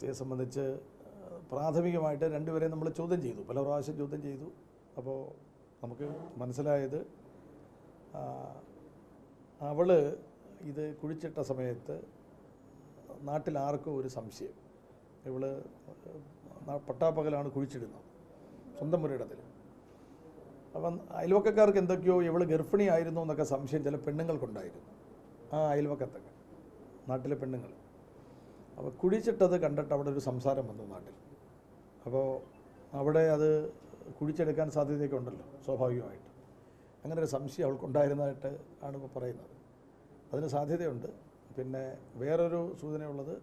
അസ്ഥിയെ സംബന്ധിച്ച് പ്രാഥമികമായിട്ട് രണ്ടുപേരെയും നമ്മൾ ചോദ്യം ചെയ്തു. പല പ്രാവശ്യം ചോദ്യം ചെയ്തു. അപ്പോൾ നമുക്ക് മനസ്സിലായത് അവൾ ഇത് കുഴിച്ചിട്ട സമയത്ത് നാട്ടിൽ ആർക്കും ഒരു സംശയം. ഇവൾ പട്ടാപ്പകലാണ് കുഴിച്ചിടുന്നത് സ്വന്തം പുരയിടത്തിൽ അപ്പം അയൽവക്കക്കാർക്ക് എന്തൊക്കെയോ ഇവൾ ഗർഭിണിയായിരുന്നു എന്നൊക്കെ സംശയം ചില പെണ്ണുങ്ങൾക്കുണ്ടായിരുന്നു. ആ അയൽവക്കത്തൊക്കെ നാട്ടിലെ പെണ്ണുങ്ങൾ. അപ്പോൾ കുഴിച്ചിട്ടത് കണ്ടിട്ട് അവിടെ ഒരു സംസാരം വന്നു നാട്ടിൽ. അപ്പോൾ അവിടെ അത് കുഴിച്ചെടുക്കാൻ സാധ്യതയൊക്കെ ഉണ്ടല്ലോ സ്വാഭാവികമായിട്ട്. അങ്ങനെ ഒരു സംശയം അവൾക്കുണ്ടായിരുന്നതായിട്ട് ആണ് ഇപ്പോൾ പറയുന്നത്. അതിന് സാധ്യതയുണ്ട്. പിന്നെ വേറൊരു സൂചനയുള്ളത്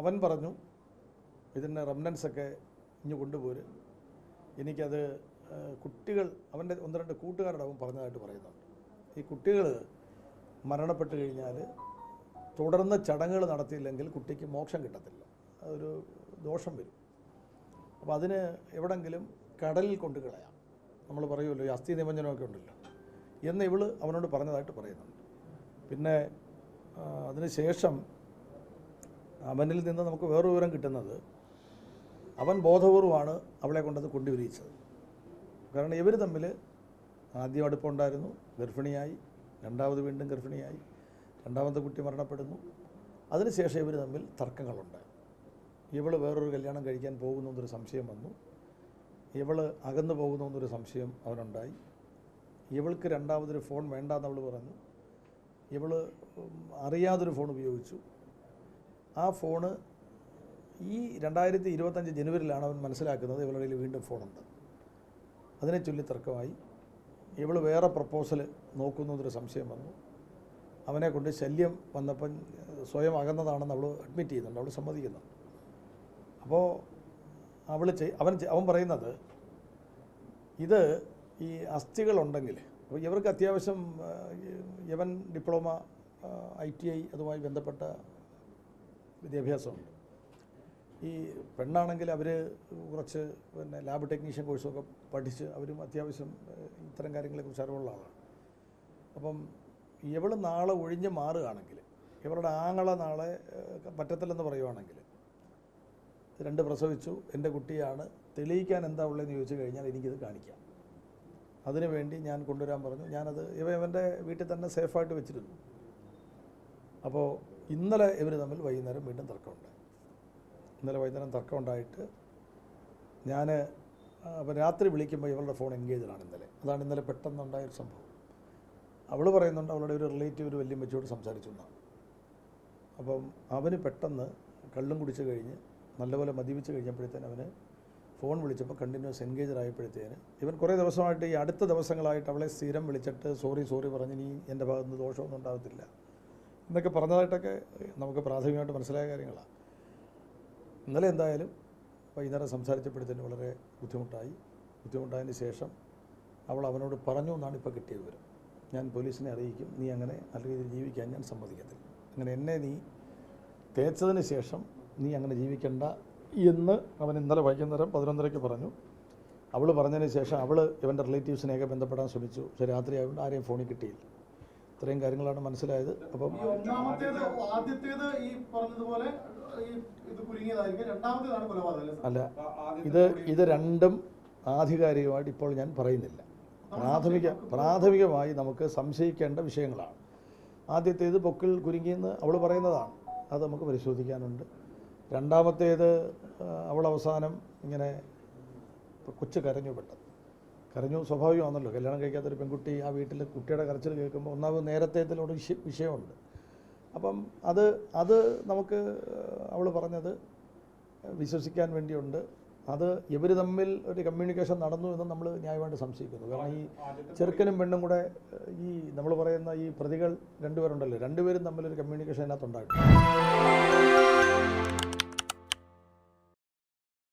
അവൻ പറഞ്ഞു ഇതിന്റെ റെമനൻസൊക്കെ ഇഞ്ഞ് കൊണ്ടുപോര്. എനിക്കത് കുട്ടികൾ അവന്റെ ഒന്ന് രണ്ട് കൂട്ടുകാരുടെ അവൻ പറഞ്ഞതായിട്ട് പറയുന്നുണ്ട്. ഈ കുട്ടികൾ മരണപ്പെട്ട് കഴിഞ്ഞാൽ തുടർന്ന് ചടങ്ങുകൾ നടത്തിയില്ലെങ്കിൽ കുട്ടിക്ക് മോക്ഷം കിട്ടത്തില്ല. അതൊരു ദോഷം വരും. അപ്പോൾ അതിന് എവിടെങ്കിലും കടലിൽ കൊണ്ട് കളയാം. നമ്മൾ പറയുമല്ലോ ഈ അസ്ഥി നിമഞ്ജനമൊക്കെ ഉണ്ടല്ലോ. എന്ന് ഇവൾ അവനോട് പറഞ്ഞതായിട്ട് പറയുന്നുണ്ട്. പിന്നെ അതിനുശേഷം അതിന് ശേഷം അവനിൽ നിന്ന് നമുക്ക് വേറൊരു വിവരം കിട്ടുന്നത് അവൻ ബോധപൂർവമാണ് അവളെ കൊണ്ടത് കൊണ്ടുവിരിയിച്ചത്. കാരണം ഇവർ തമ്മിൽ ആദ്യം അടുപ്പമുണ്ടായിരുന്നു ഗർഭിണിയായി രണ്ടാമത് വീണ്ടും ഗർഭിണിയായി. രണ്ടാമത്തെ കുട്ടി മരണപ്പെടുന്നു. അതിനുശേഷം ഇവർ തമ്മിൽ തർക്കങ്ങളുണ്ടായി ഇവൾ വേറൊരു കല്യാണം കഴിക്കാൻ പോകുന്നു എന്നൊരു സംശയം വന്നു. ഇവൾ അകന്നു പോകുന്നു എന്നൊരു സംശയം അവനുണ്ടായി. ഇവൾക്ക് രണ്ടാമതൊരു ഫോൺ വേണ്ട അവൾ പറഞ്ഞു ഇവൾ അറിയാതൊരു ഫോൺ ഉപയോഗിച്ചു. ആ ഫോണ് ഈ രണ്ടായിരത്തി ഇരുപത്തഞ്ച് ജനുവരിയിലാണ് അവൻ മനസ്സിലാക്കുന്നത് ഇവളുടെ കയ്യിൽ വീണ്ടും ഫോണുണ്ട്. അതിനെ ചൊല്ലി തർക്കമായി. ഇവൾ വേറെ പ്രപ്പോസൽ നോക്കുന്നു എന്നൊരു സംശയം വന്നു. അവനെ കൊണ്ട് ശല്യം വന്നപ്പം സ്വയം അകന്നതാണെന്ന് അവൾ അഡ്മിറ്റ് ചെയ്യുന്നുണ്ട് അവൾ സമ്മതിക്കുന്നു. അപ്പോൾ അവൾ അവൻ അവൻ പറയുന്നത് ഇത് ഈ അസ്ഥികളുണ്ടെങ്കിൽ അപ്പോൾ ഇവർക്ക് അത്യാവശ്യം യവൻ ഡിപ്ലോമ ഐ ടി ഐ അതുമായി ബന്ധപ്പെട്ട വിദ്യാഭ്യാസമുണ്ട്. ഈ പെണ്ണാണെങ്കിൽ അവർ കുറച്ച് പിന്നെ ലാബ് ടെക്നീഷ്യൻ കോഴ്സൊക്കെ പഠിച്ച് അവരും അത്യാവശ്യം ഇത്തരം കാര്യങ്ങളെക്കുറിച്ച് അറിവുള്ള ആളാണ്. അപ്പം ഇവൾ നാളെ ഒഴിഞ്ഞ് മാറുകയാണെങ്കിൽ ഇവരുടെ ആങ്ങളെ നാളെ പറ്റത്തില്ലെന്ന് പറയുവാണെങ്കിൽ രണ്ട് പ്രസവിച്ചു എന്റെ കുട്ടിയാണ് തെളിയിക്കാൻ എന്താ ഉള്ളതെന്ന് ചോദിച്ചു കഴിഞ്ഞാൽ എനിക്കിത് കാണിക്കാം. അതിനുവേണ്ടി ഞാൻ കൊണ്ടുവരാൻ പറഞ്ഞു. ഞാനത് ഇവ ഇവന്റെ വീട്ടിൽ തന്നെ സേഫായിട്ട് വെച്ചിരുന്നു. അപ്പോൾ ഇന്നലെ ഇവർ തമ്മിൽ വൈകുന്നേരം വീണ്ടും തർക്കമുണ്ട്. ഇന്നലെ വൈകുന്നേരം തർക്കമുണ്ടായിട്ട് ഞാൻ അപ്പോൾ രാത്രി വിളിക്കുമ്പോൾ ഇവളുടെ ഫോൺ എൻഗേജഡാണ് ഇന്നലെ. അതാണ് ഇന്നലെ പെട്ടെന്നുണ്ടായൊരു സംഭവം. അവൾ പറയുന്നുണ്ട് അവളുടെ ഒരു റിലേറ്റീവ് ഒരു വല്യമ്മച്ചോട് സംസാരിച്ചു എന്നാണ് അപ്പം അവന് പെട്ടെന്ന് കള്ളും കുടിച്ച് കഴിഞ്ഞ് നല്ലപോലെ മദ്യപിച്ച് കഴിഞ്ഞപ്പോഴത്തേന് അവന് ഫോൺ വിളിച്ചപ്പോൾ കണ്ടിന്യൂസ് എൻഗേജർ ആയപ്പോഴത്തേന് ഇവൻ കുറേ ദിവസമായിട്ട് ഈ അടുത്ത ദിവസങ്ങളായിട്ട് അവളെ സ്ഥിരം വിളിച്ചിട്ട് സോറി സോറി പറഞ്ഞ് നീ എന്റെ ഭാഗത്ത് നിന്ന് ദോഷമൊന്നും ഉണ്ടാകത്തില്ല എന്നൊക്കെ പറഞ്ഞതായിട്ടൊക്കെ നമുക്ക് പ്രാഥമികമായിട്ട് മനസ്സിലായ കാര്യങ്ങളാണ് ഇന്നലെ എന്തായാലും വൈകുന്നേരം സംസാരിച്ചപ്പോഴത്തേന് വളരെ ബുദ്ധിമുട്ടായി. ബുദ്ധിമുട്ടായതിന് ശേഷം അവൾ അവനോട് പറഞ്ഞു എന്നാണ് ഇപ്പോൾ കിട്ടിയത് വിവരം. ഞാൻ പോലീസിനെ അറിയിക്കും. നീ അങ്ങനെ നല്ല രീതിയിൽ ജീവിക്കാൻ ഞാൻ സമ്മതിക്കത്തില്ല. അങ്ങനെ എന്നെ നീ തേച്ചതിന് ശേഷം നീ അങ്ങനെ ജീവിക്കണ്ട എന്ന് അവൻ ഇന്നലെ വൈകുന്നേരം പതിനൊന്നരയ്ക്ക് പറഞ്ഞു. അവൾ പറഞ്ഞതിന് ശേഷം അവൾ ഇവന്റെ റിലേറ്റീവ്സിനെയൊക്കെ ബന്ധപ്പെടാൻ ശ്രമിച്ചു. പക്ഷേ രാത്രി ആയതുകൊണ്ട് ആരെയും ഫോണിൽ കിട്ടിയില്ല. ഇത്രയും കാര്യങ്ങളാണ് മനസ്സിലായത്. അപ്പം? അല്ല? ഇത് ഇത് രണ്ടും ആധികാരികമായിട്ട് ഇപ്പോൾ ഞാൻ പറയുന്നില്ല. പ്രാഥമിക പ്രാഥമികമായി നമുക്ക് സംശയിക്കേണ്ട വിഷയങ്ങളാണ്. ആദ്യത്തേത് പൊക്കിൽ കുരുങ്ങിയെന്ന് അവൾ പറയുന്നതാണ്. അത് നമുക്ക് പരിശോധിക്കാനുണ്ട്. രണ്ടാമത്തേത് അവൾ അവസാനം ഇങ്ങനെ കൊച്ചു കരഞ്ഞു പെട്ടത്. കരഞ്ഞു സ്വാഭാവികമാണല്ലോ. കല്യാണം കഴിക്കാത്തൊരു പെൺകുട്ടി ആ വീട്ടിൽ കുട്ടിയുടെ കരച്ചിൽ കേൾക്കുമ്പോൾ ഒന്നാമത് നേരത്തേത്തിലൂടെ വിഷ വിഷയമുണ്ട്. അപ്പം അത് അത് നമുക്ക് അവൾ പറഞ്ഞത് വിശ്വസിക്കാൻ വേണ്ടിയുണ്ട്. അത് ഇവർ തമ്മിൽ ഒരു കമ്മ്യൂണിക്കേഷൻ നടന്നു എന്ന് നമ്മൾ ന്യായമായിട്ട് സംശയിക്കുന്നു. കാരണം ഈ ചെറുക്കനും പെണ്ണും കൂടെ ഈ നമ്മൾ പറയുന്ന ഈ പ്രതികൾ രണ്ടുപേരുണ്ടല്ലോ. രണ്ടുപേരും തമ്മിലൊരു കമ്മ്യൂണിക്കേഷൻ അതിനകത്തുണ്ടായിട്ടുണ്ട്